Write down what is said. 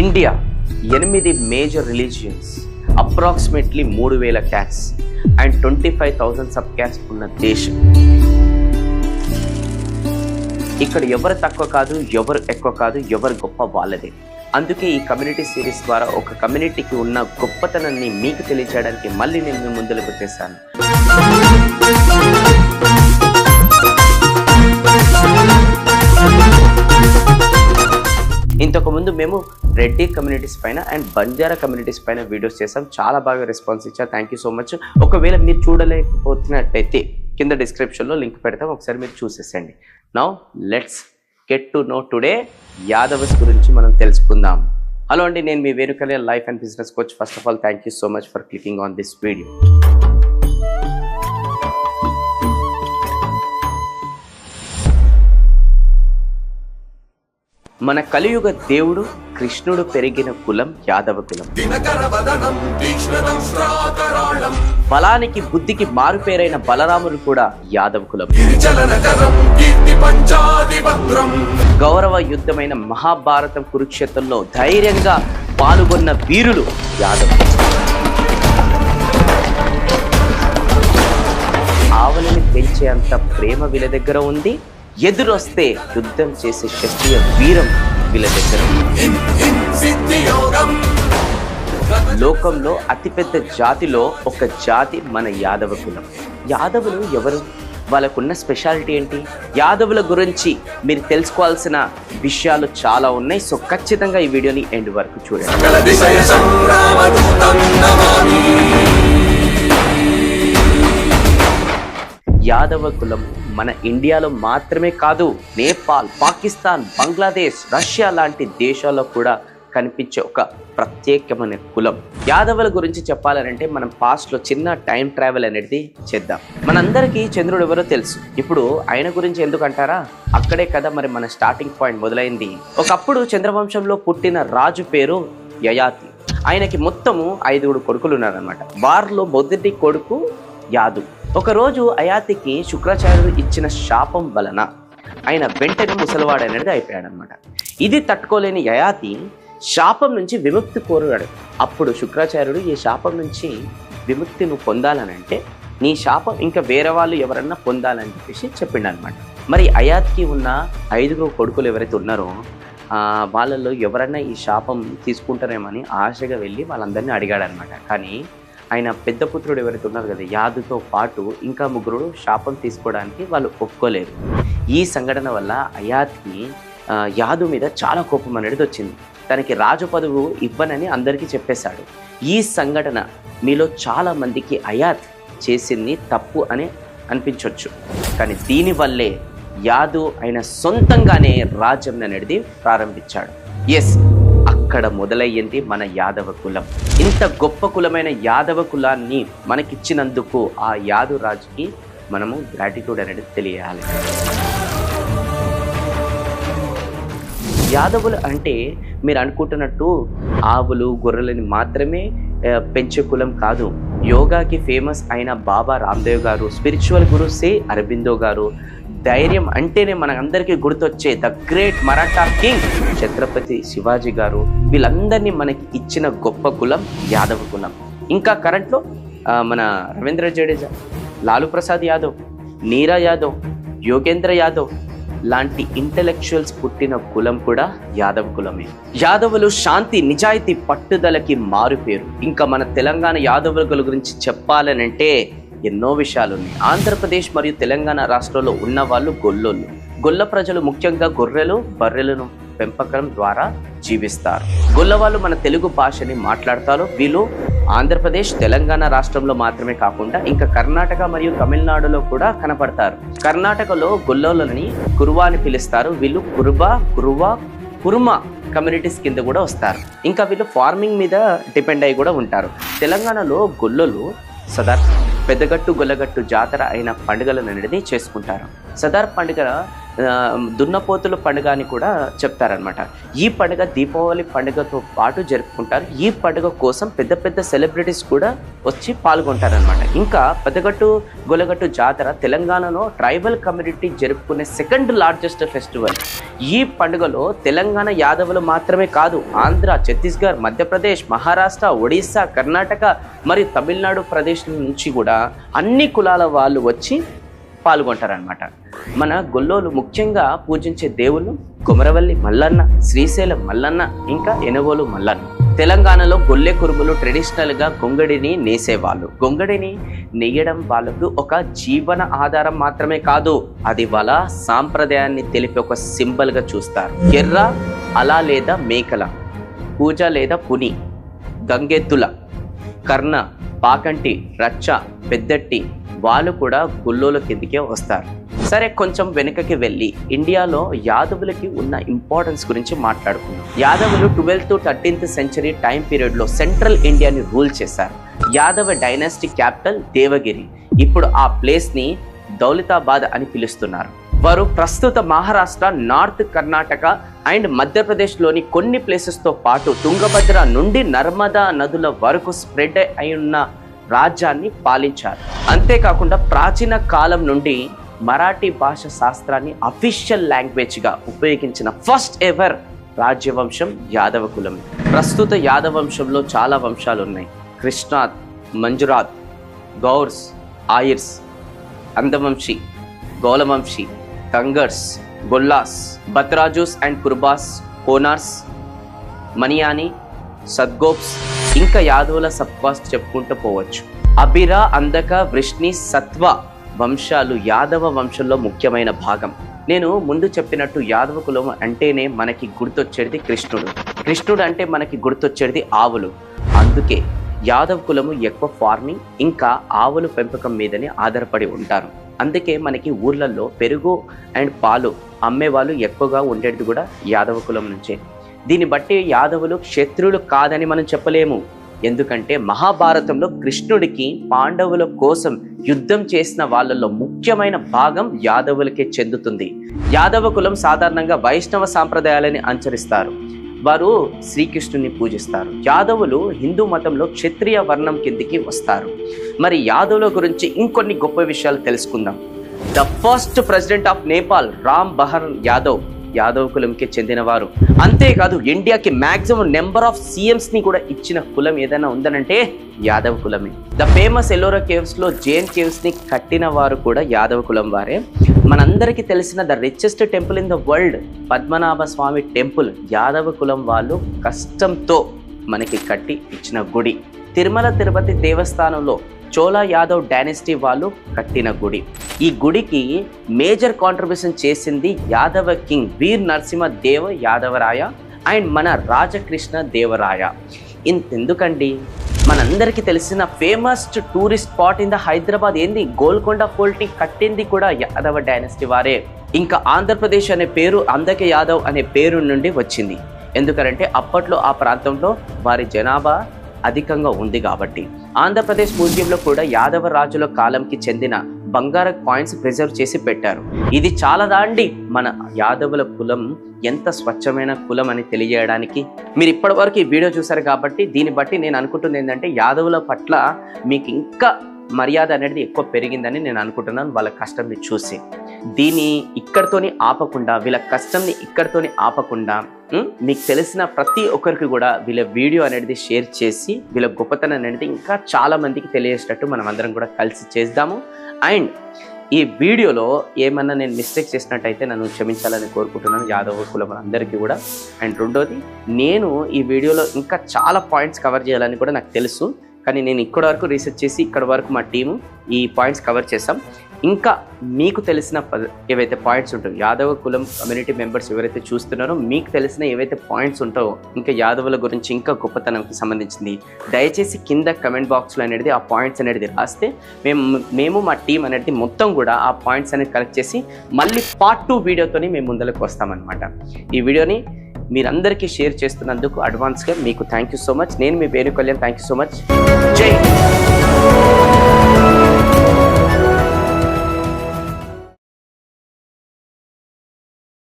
India ఎనిమిది major religions approximately మూడు వేల castes and twenty five thousand sub castes ఉన్న దేశం. ఇక్కడ ఎవరు తక్కువ కాదు ఎవరు ఎక్కువ కాదు ఎవరు గొప్ప వాళ్ళదే. అందుకే ఈ కమ్యూనిటీ సిరీస్ ద్వారా ఒక కమ్యూనిటీకి ఉన్న గొప్పతనాన్ని మీకు తెలియజేయడానికి మళ్ళీ నేను మీ ముందులకు వచ్చేసాను. ఇంతకు ముందు మేము రెడ్డి కమ్యూనిటీస్ పైన అండ్ బంజారా కమ్యూనిటీస్ పైన వీడియోస్ చేసాం. చాలా బాగా రెస్పాన్స్ ఇచ్చారు. థ్యాంక్ యూ సో మచ్ ఒకవేళ మీరు చూడలేకపోతున్నట్టయితే కింద డిస్క్రిప్షన్లో లింక్ పెడతాం. ఒకసారి మీరు చూసేసండి. Now let's get to know today Yadavs గురించి మనం తెలుసుకుందాం. హలో అండి నేను మీ వేరుకలే life and business coach first of all thank you so much for clicking on this video మన కలియుగ దేవుడు కృష్ణుడు పెరిగిన కులం యాదవ కులం. బలానికి బుద్ధికి మారుపేరైన బలరాముడు కూడా యాదవ కులం. గౌరవ యుద్ధమైన మహాభారతం కురుక్షేత్రంలో ధైర్యంగా పాల్గొన్న వీరులు యాదవ్. ఆవలిని పెంచే అంత ప్రేమ వీళ్ళ దగ్గర ఉంది. ఎదురొస్తే యుద్ధం చేసే శక్తియ వీరం వీళ్ళ దగ్గర. లోకంలో అతిపెద్ద జాతిలో ఒక జాతి మన యాదవ కులం. యాదవులు ఎవరు? వాళ్ళకున్న స్పెషాలిటీ ఏంటి? యాదవుల గురించి మీరు తెలుసుకోవాల్సిన విషయాలు చాలా ఉన్నాయి. సో ఖచ్చితంగా ఈ వీడియోని ఎండ్ వరకు చూడండి. యాదవ కులం మన ఇండియాలో మాత్రమే కాదు నేపాల్ పాకిస్తాన్ బంగ్లాదేశ్ రష్యా లాంటి దేశాల్లో కూడా కనిపించే ఒక ప్రత్యేకమైన కులం. యాదవుల గురించి చెప్పాలనంటే మనం పాస్ట్లో చిన్న టైం ట్రావెల్ అనేది చేద్దాం. మనందరికీ చంద్రుడు ఎవరో తెలుసు. ఇప్పుడు ఆయన గురించి ఎందుకంటారా అక్కడే కదా మరి మన స్టార్టింగ్ పాయింట్ మొదలైంది. ఒకప్పుడు చంద్రవంశంలో పుట్టిన రాజు పేరు యయాతి. ఆయనకి మొత్తము ఐదుగురు కొడుకులు ఉన్నారనమాట వారిలో మొదటి కొడుకు యాదు. ఒకరోజు అయాతికి శుక్రాచార్యుడు ఇచ్చిన శాపం వలన ఆయన వెంటనే ముసలివాడనేది అయిపోయాడనమాట. ఇది తట్టుకోలేని యయాతి శాపం నుంచి విముక్తి కోరాడు. అప్పుడు శుక్రాచార్యుడు ఈ శాపం నుంచి విముక్తి నువ్వు పొందాలనంటే నీ శాపం ఇంకా వేరే వాళ్ళు ఎవరన్నా పొందాలని చెప్పేసి చెప్పిండనమాట. మరి అయాత్కి ఉన్న ఐదుగురు కొడుకులు ఎవరైతే ఉన్నారో వాళ్ళల్లో ఎవరన్నా ఈ శాపం తీసుకుంటారేమని ఆశగా వెళ్ళి వాళ్ళందరినీ అడిగాడనమాట. కానీ ఆయన పెద్ద పుత్రుడు ఎవరైతే ఉన్నారు కదా యాదుతో పాటు ఇంకా ముగ్గురు శాపం తీసుకోవడానికి వాళ్ళు ఒప్పుకోలేరు. ఈ సంఘటన వల్ల అయాత్కి యాదు మీద చాలా కోపం అనేది వచ్చింది. తనకి రాజు పదవు ఇవ్వనని అందరికీ చెప్పేశాడు. ఈ సంఘటన మీలో చాలా మందికి అయాత్ చేసింది తప్పు అని అనిపించవచ్చు కానీ దీనివల్లే యాదు ఆయన సొంతంగానే రాజ్యం అనేది ప్రారంభించాడు. ఎస్ అక్కడ మొదలయ్యింది మన యాదవ కులం. ఇంత గొప్ప కులమైన యాదవ కులాన్ని మనకిచ్చినందుకు ఆ యాదురాజుకి మనము గ్రాటిట్యూడ్ అనేది తెలియాలి. యాదవులు అంటే మీరు అనుకుంటున్నట్టు ఆవులు గొర్రెలని మాత్రమే పెంచే కులం కాదు. యోగాకి ఫేమస్ అయిన బాబా రామ్దేవ్ గారు స్పిరిచువల్ గురు సే అరబిందో గారు ధైర్యం అంటేనే మనకందరికీ గుర్తొచ్చే the great Maratha king Chhatrapati Shivaji గారు. వీళ్ళందరినీ మనకి ఇచ్చిన గొప్ప కులం యాదవ కులం. ఇంకా కరెంట్లో మన రవీంద్ర జడేజా లాలూ ప్రసాద్ యాదవ్ నీరా యాదవ్ యోగేంద్ర యాదవ్ లాంటి ఇంటలెక్చువల్స్ పుట్టిన కులం కూడా యాదవ్ కులమే. యాదవులు శాంతి నిజాయితీ పట్టుదలకి మారుపేరు ఇంకా మన తెలంగాణ యాదవుల గురించి చెప్పాలనంటే ఎన్నో విషయాలు ఉన్నాయి ఆంధ్రప్రదేశ్ మరియు తెలంగాణ రాష్ట్రంలో ఉన్న వాళ్ళు గొల్లోళ్ళు. గొల్ల ప్రజలు ముఖ్యంగా గొర్రెలు బర్రెలను పెంపకం ద్వారా జీవిస్తారు. గొల్ల వాళ్ళు మన తెలుగు భాషని మాట్లాడతారు. వీళ్ళు ఆంధ్రప్రదేశ్ తెలంగాణ రాష్ట్రంలో మాత్రమే కాకుండా ఇంకా కర్ణాటక మరియు తమిళనాడులో కూడా కనపడతారు. కర్ణాటకలో గొల్లోలని కురువా అని పిలుస్తారు. వీళ్ళు కురుబా కురువా కుర్మా కమ్యూనిటీస్ కింద కూడా వస్తారు. ఇంకా వీళ్ళు ఫార్మింగ్ మీద డిపెండ్ అయి కూడా ఉంటారు. తెలంగాణలో గొల్లలు సదా పెద్దగట్టు గొల్లగట్టు జాతర అయిన పండుగలను చేసుకుంటారు. సదార్ పండుగ దున్నపోతుల పండుగ అని కూడా చెప్తారనమాట ఈ పండుగ దీపావళి పండుగతో పాటు జరుపుకుంటారు. ఈ పండుగ కోసం పెద్ద పెద్ద సెలబ్రిటీస్ కూడా వచ్చి పాల్గొంటారనమాట ఇంకా పెద్దగట్టు గొలగట్టు జాతర తెలంగాణలో ట్రైబల్ కమ్యూనిటీ జరుపుకునే సెకండ్ లార్జెస్ట్ ఫెస్టివల్. ఈ పండుగలో తెలంగాణ యాదవులు మాత్రమే కాదు ఆంధ్ర ఛత్తీస్గఢ్ మధ్యప్రదేశ్ మహారాష్ట్ర ఒడిశా కర్ణాటక మరియు తమిళనాడు ప్రదేశ్ నుంచి కూడా అన్ని కులాల వాళ్ళు వచ్చి పాల్గొంటారనమాట మన గొల్లోలు ముఖ్యంగా పూజించే దేవుళ్ళు కుమరవల్లి మల్లన్న శ్రీశైలం మల్లన్న ఇంకా ఎనవోలు మల్లన్న. తెలంగాణలో గొల్లె కురుములు ట్రెడిషనల్గా గొంగడిని నేసేవాళ్ళు. గొంగడిని నెయ్యడం వాళ్ళకు ఒక జీవన ఆధారం మాత్రమే కాదు అది వాళ్ళ సాంప్రదాయాన్ని తెలిపే ఒక సింబల్గా చూస్తారు. ఎర్ర అలా లేదా మేకల పూజ లేదా పుని గంగెత్తుల కర్ణ పాకంటి రచ్చ పెద్దట్టి వాళ్ళు కూడా గుల్లోల కిందికే వస్తారు. సరే కొంచెం వెనుకకి వెళ్ళి ఇండియాలో యాదవులకి ఉన్న ఇంపార్టెన్స్ గురించి మాట్లాడుకుందాం. యాదవులు ట్వెల్త్ థర్టీన్త్ సెంచరీ టైం పీరియడ్లో సెంట్రల్ ఇండియాని రూల్ చేశారు. Yadava dynasty capital Devagiri. ఇప్పుడు ఆ ప్లేస్ని దౌలితాబాద్ అని పిలుస్తున్నారు. వారు ప్రస్తుత మహారాష్ట్ర నార్త్ కర్ణాటక అండ్ మధ్యప్రదేశ్లోని కొన్ని ప్లేసెస్తో పాటు తుంగభద్ర నుండి నర్మదా నదుల వరకు స్ప్రెడ్ అయి ఉన్న రాజ్యాన్ని పాలించారు. అంతేకాకుండా ప్రాచీన కాలం నుండి మరాఠీ భాష శాస్త్రాన్ని అఫీషియల్ లాంగ్వేజ్గా ఉపయోగించిన ఫస్ట్ ఎవర్ రాజ్యవంశం యాదవ కులం ప్రస్తుత యాదవ వంశంలో చాలా వంశాలు ఉన్నాయి. కృష్ణాత్ మంజురాత్ గౌర్స్ ఆయిర్స్ అందవంశీ గౌలవంశీ కంగర్స్ గొల్లాస్ బత్రాజూస్ అండ్ కుర్బాస్ కోనార్స్ మనియాని సద్గోప్స్ ఇంకా యాదవుల సబ్కాస్ట్ చెప్పుకుంటూ పోవచ్చు. అబిరా అందక వృష్ణి సత్వ వంశాలు యాదవ వంశంలో ముఖ్యమైన భాగం. నేను ముందు చెప్పినట్టు యాదవ కులం అంటేనే మనకి గుర్తొచ్చేది కృష్ణుడు. కృష్ణుడు అంటే మనకి గుర్తొచ్చేది ఆవులు. అందుకే యాదవ్ కులము ఎక్కువ ఫార్మింగ్ ఇంకా ఆవుల పెంపకం మీదనే ఆధారపడి ఉంటారు. అందుకే మనకి ఊర్లలో పెరుగు అండ్ పాలు అమ్మేవాళ్ళు ఎక్కువగా ఉండేది కూడా యాదవ కులం నుంచే. దీన్ని బట్టి యాదవులు క్షత్రులు కాదని మనం చెప్పలేము. ఎందుకంటే మహాభారతంలో కృష్ణుడికి పాండవుల కోసం యుద్ధం చేసిన వాళ్ళలో ముఖ్యమైన భాగం యాదవులకే చెందుతుంది. యాదవ కులం సాధారణంగా వైష్ణవ సాంప్రదాయాలని అనుసరిస్తారు. వారు శ్రీకృష్ణుని పూజిస్తారు. యాదవులు హిందూ మతంలో క్షత్రియ వర్ణం కిందికి వస్తారు. మరి యాదవుల గురించి ఇంకొన్ని గొప్ప విషయాలు తెలుసుకుందాం. The first president of Nepal Ram Bahar Yadav Yadav కులంకి చెందినవారు. అంతేకాదు ఇండియాకి మ్యాక్సిమం నెంబర్ ఆఫ్ సీఎంస్ని కూడా ఇచ్చిన కులం ఏదైనా ఉందనంటే యాదవ్ కులమే. ద ఫేమస్ ఎల్లోరా కేవ్స్లో జైన్ కేవ్స్ని కట్టిన వారు కూడా యాదవ్ కులం వారే. మనందరికీ తెలిసిన the richest temple in the world Padmanabha Swamy temple Yadava కులం వాళ్ళు కష్టంతో మనకి కట్టి ఇచ్చిన గుడి. తిరుమల తిరుపతి దేవస్థానంలో చోళ యాదవ్ డైనెస్టీ వాళ్ళు కట్టిన గుడి. ఈ గుడికి మేజర్ కాంట్రిబ్యూషన్ చేసింది యాదవ కింగ్ వీర్ నరసింహ దేవ యాదవరాయ అండ్ మన రాజకృష్ణ దేవరాయ. ఇంతెందుకండి మనందరికీ తెలిసిన famous tourist spot in the Hyderabad ఏంది? గోల్కొండ ఫోర్ట్ని కట్టింది కూడా యాదవ డైనస్టీ వారే. ఇంకా ఆంధ్రప్రదేశ్ అనే పేరు అందకే యాదవ్ అనే పేరు నుండి వచ్చింది. ఎందుకంటే అప్పట్లో ఆ ప్రాంతంలో వారి జనాభా అధికంగా ఉంది కాబట్టి. ఆంధ్రప్రదేశ్ మ్యూజియంలో కూడా యాదవ రాజుల కాలంకి చెందిన బంగారు కాయిన్స్ ప్రిజర్వ్ చేసి పెట్టారు. ఇది చాలా దాండి మన యాదవుల కులం ఎంత స్వచ్ఛమైన కులం అని తెలియజేయడానికి మీరు ఇప్పటివరకు ఈ వీడియో చూసారు కాబట్టి దీన్ని బట్టి నేను అనుకుంటుంది ఏంటంటే యాదవుల పట్ల మీకు ఇంకా మర్యాద అనేది ఎక్కువ పెరిగిందని నేను అనుకుంటున్నాను. వాళ్ళ కష్టంని చూసి. దీన్ని ఇక్కడితోని ఆపకుండా వీళ్ళ కష్టంని ఇక్కడితోని ఆపకుండా మీకు తెలిసిన ప్రతి ఒక్కరికి కూడా వీళ్ళ వీడియో అనేది షేర్ చేసి వీళ్ళ గొప్పతనం అనేది ఇంకా చాలా మందికి తెలియజేటట్టు మనం అందరం కూడా కలిసి చేద్దాము. అండ్ ఈ వీడియోలో ఏమన్నా నేను మిస్టేక్ చేసినట్టయితే నన్ను క్షమించాలని కోరుకుంటున్నాను యాదవ కులం అందరికీ కూడా. అండ్ రెండోది నేను ఈ వీడియోలో ఇంకా చాలా పాయింట్స్ కవర్ చేయాలని కూడా నాకు తెలుసు. కానీ నేను ఇక్కడ వరకు రీసెర్చ్ చేసి ఇక్కడ వరకు మా టీము ఈ పాయింట్స్ కవర్ చేసాం ఇంకా మీకు తెలిసిన ఏవైతే పాయింట్స్ ఉంటాయో యాదవ కులం కమ్యూనిటీ మెంబర్స్ ఎవరైతే చూస్తున్నారో మీకు తెలిసిన ఏవైతే పాయింట్స్ ఉంటాయో ఇంకా యాదవుల గురించి ఇంకా గొప్పతనంకి సంబంధించింది దయచేసి కింద కమెంట్ బాక్స్లో అనేది ఆ పాయింట్స్ అనేది రాస్తే మేము మేము మా టీం అనేది మొత్తం కూడా ఆ పాయింట్స్ అనేది కలెక్ట్ చేసి మళ్ళీ పార్ట్ టూ వీడియోతోని మేము ముందరకు వస్తామన్నమాట. ఈ వీడియోని మీరందరికీ షేర్ చేస్తున్నందుకు అడ్వాన్స్గా మీకు థ్యాంక్ యూ సో మచ్ నేను మీ Venu Kalyan thank you so much జై